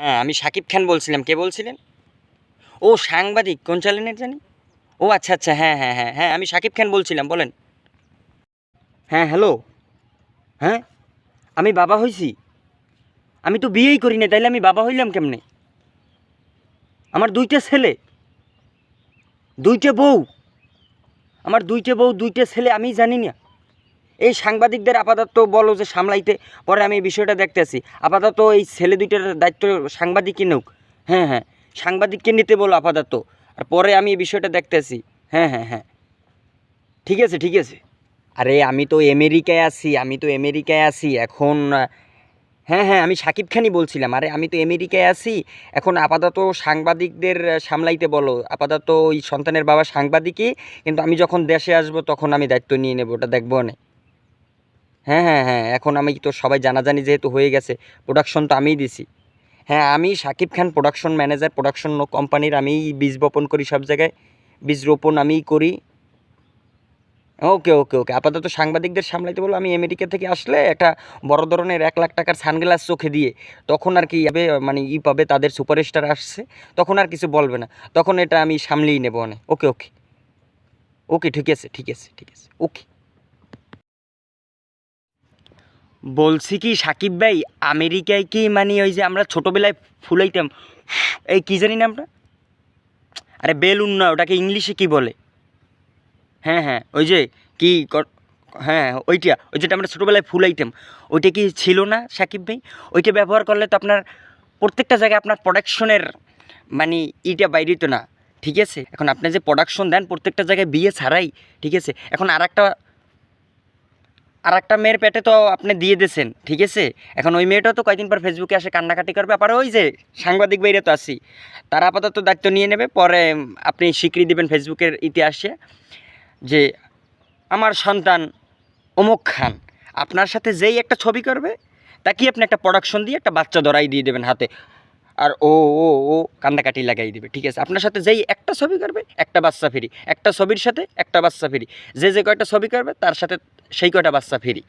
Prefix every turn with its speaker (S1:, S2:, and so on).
S1: হ্যাঁ আমি সাকিব খান বলছিলাম। কে বলছিলেন? ও সাংবাদিক, কোন চ্যানেলের জানি? ও আচ্ছা আচ্ছা হ্যাঁ হ্যাঁ হ্যাঁ হ্যাঁ আমি সাকিব খান বলছিলাম, বলেন। হ্যাঁ হ্যালো। হ্যাঁ আমি বাবা হইছি। আমি তো বিয়েই করি না তাইলে আমি বাবা হইলাম কেমনে? আমার দুইটা ছেলে, দুইটা বউ। আমার দুইটা বউ, দুইটা ছেলে আমি জানি না। এই সাংবাদিকদের আপাতত বলো যে সামলাইতে, পরে আমি এই বিষয়টা দেখতেছি। আপাতত এই ছেলে দুইটার দায়িত্ব সাংবাদিকই নেউক। হ্যাঁ হ্যাঁ সাংবাদিককে নিতে বলো আপাতত। আর পরে আমি এই বিষয়টা দেখতেছি। হ্যাঁ হ্যাঁ হ্যাঁ। ঠিক আছে ঠিক আছে। আরে আমি তো আমেরিকায় আছি, আমি তো আমেরিকায় আছি, এখন হ্যাঁ হ্যাঁ আমি সাকিব খানই বলছিলাম। আরে আমি তো আমেরিকায় আছি, এখন আপাতত সাংবাদিকদের সামলাইতে বলো। আপাতত ওই সন্তানের বাবা সাংবাদিকই, কিন্তু আমি যখন দেশে আসব তখন আমি দায়িত্ব নিয়ে নেব, ওটা দেখব না। হ্যাঁ হ্যাঁ হ্যাঁ এখন আমি তো সবাই জানাজানি যেহেতু হয়ে গেছে প্রোডাকশন তো আমিই দিছি। হ্যাঁ আমি Sakib Khan production manager production কোম্পানির আমি বীজ বপন করি সব জায়গায়, বীজ রোপণ আমিই করি। ওকে ওকে ওকে আপাতত সাংবাদিকদের সামলাইতে বলো, আমি আমেরিকা থেকে আসলে একটা বড় ধরনের এক লাখ টাকার সানগ্লাস চোখে দিয়ে তখন আর কি যাবে মানে ই পাবে, তাদের সুপারস্টার আসছে, তখন আর কিছু বলবে না, তখন এটা আমি সামলেই নেব অনেক। ওকে ওকে ওকে ঠিক আছে ঠিক আছে ঠিক আছে ওকে বলছি কি, সাকিব ভাই, আমেরিকায় কি মানে ওই যে আমরা ছোটোবেলায় ফুলাইতাম, এই কী জানি নামটা? আরে বেলুন না, ওটাকে ইংলিশে কি বলে? হ্যাঁ হ্যাঁ ওই যে কি কর- হ্যাঁ ওইটা, ওই যেটা আমরা ছোটোবেলায় ফুলাইতাম, ওইটা কি ছিল না সাকিব ভাই? ওইটা ব্যবহার করলে তো আপনার প্রত্যেকটা জায়গায় আপনার প্রোডাকশনের মানে ইটা বাইরিত না, ঠিক আছে? এখন আপনি যে প্রোডাকশন দেন, প্রত্যেকটা জায়গায় বিয়ে ছাড়াই, ঠিক আছে? এখন আর একটা আর একটা মেয়ের পেটে তো আপনি দিয়ে দিয়েছেন, ঠিক আছে? এখন ওই মেয়েটাও তো কয়েকদিন পর ফেসবুকে আসে কান্নাকাটি করবে, আবার ওই যে সাংবাদিক বাইরে তো আসি তারা আপাতত দায়িত্ব নিয়ে নেবে, পরে আপনি স্বীকৃতি দেবেন ফেসবুকের ইতিহাসে যে আমার সন্তান অমুক খান, আপনার সাথে যেই একটা ছবি করবে, তাকেই আপনি একটা প্রোডাকশন দিয়ে একটা বাচ্চা ধরাই দিয়ে দেবেন হাতে। আর ও ও ও কান্নাকাটি লাগাই দেবে, ঠিক আছে? আপনার সাথে যেই একটা ছবি করবে, একটা বাচ্চা ফেরি। একটা ছবির সাথে একটা বাচ্চা ফেরি। যে যে কয়টা ছবি করবে, তার সাথে সেই কয়টা বাচ্চা ফ্রি।